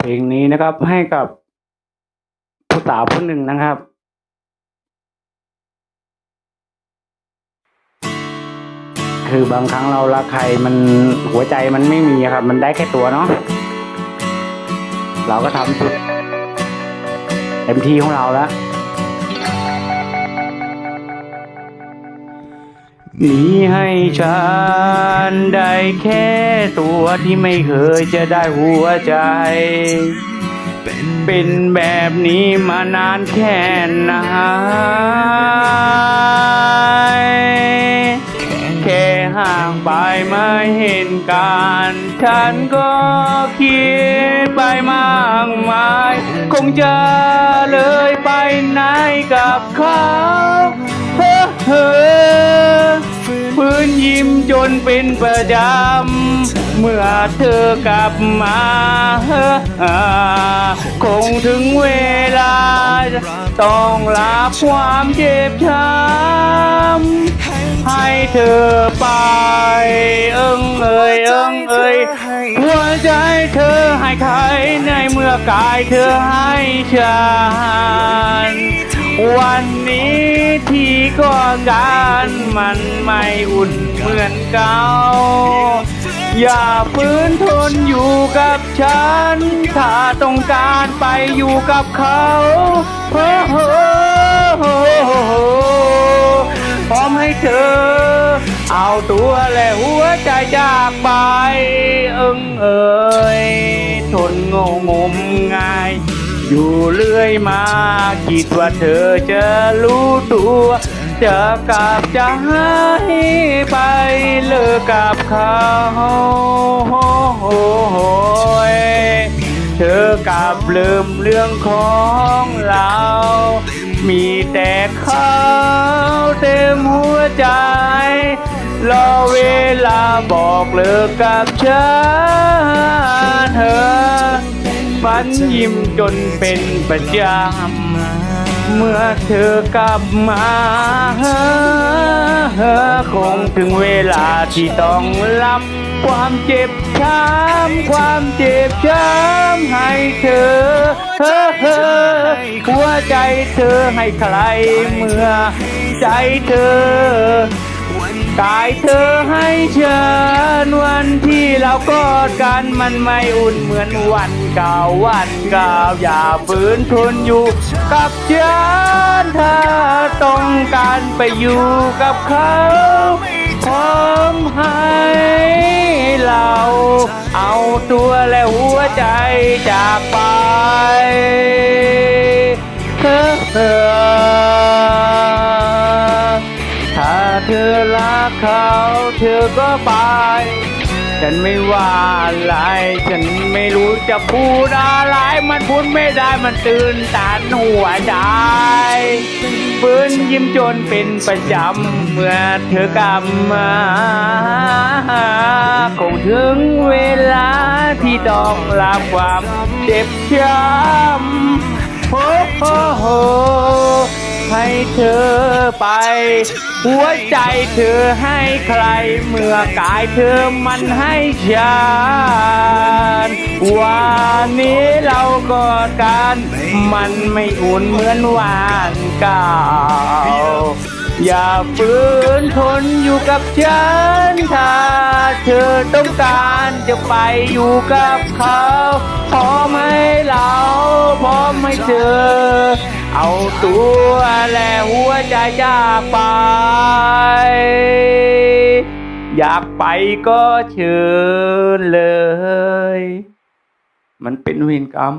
เพลงนี้นะครับให้กับผู้สาวผู้หนึ่งนะครับคือบางครั้งเรารักใครมันหัวใจมันไม่มีครับ มันได้แค่ตัวเนาะเราก็ทำสุดเต็มที่ของเราแล้ว มีให้ฉันได้แค่ตัวที่ไม่เคยจะได้หัวใจ เป็นแบบนี้มานานแค่ไหนแค่ห่างไปไม่เห็นการฉันก็คิดไปมากมาย คงจะเลยไปไหนกับเขาเฮ้อ นยิ้มจนเป็นประจำ เมื่อเธอกลับมา คงถึงเวลา ต้องรับความเจ็บช้ำให้เธอไป เอิงเอ่ยเอิงเอ่ยหัวใจเธอให้ใครในเมื่อกายเธอให้ฉัน วันนี้ที่ก็การมันไม่อุ่นเหมือนเก่า อย่าฝืนทนอยู่กับฉัน ถ้าต้องการไปอยู่กับเขาโอ้โหพร้อมให้เธอ เอาตัวและหัวใจจากไป เอิงเอ่ยทนงงมงาย อยู่เรื่อยมา คิดว่าเธอจะรู้ตัวจะกลับจะให้ไปเลิกกับเขาเธอกลับลืมเรื่องของเรา มีแต่เขาเต็มหัวใจ รอเวลาบอกเลิกกับฉันเธอ ฝันยิ้มจนเป็นประจำเมื่อเธอกลับมาคงถึงเวลาที่ต้องรับความเจ็บช้ำความเจ็บช้ำให้เธอหัวใจเธอให้ใครเมื่อใจเธอ กายเธอให้ฉันวันที่เรากอดกันมันไม่อุ่นเหมือนวันเก่าวันเก่าอย่าฝืนทนอยู่ กับฉันถ้าต้องการไปอยู่กับเขาพร้อมให้เราเอาตัวและหัวใจจากไป เธอรักเขา เธอก็ไป ฉันไม่ว่าอะไร ฉันไม่รู้จะพูดอะไร มันพูดไม่ได้มันตื่นตันหัวใจปืนยิ้มจนเป็นประจำ เมื่อเธอกลับมาคงถึงเวลาที่ต้องรับความเจ็บช้ำ เธอไป หัวใจเธอให้ใครเมื่อกายเธอมันให้ฉันวันนี้เรากอดกัน มันไม่อุ่นเหมือนวานเก่า อย่าฝืนทนอยู่กับฉันถ้าเธอต้องการจะไปอยู่กับเขาพร้อมให้เราพร้อมให้เธอ เอาตัวและหัวใจจากไป อยากไปก็เชิญเลย มันเป็นเวรกรรม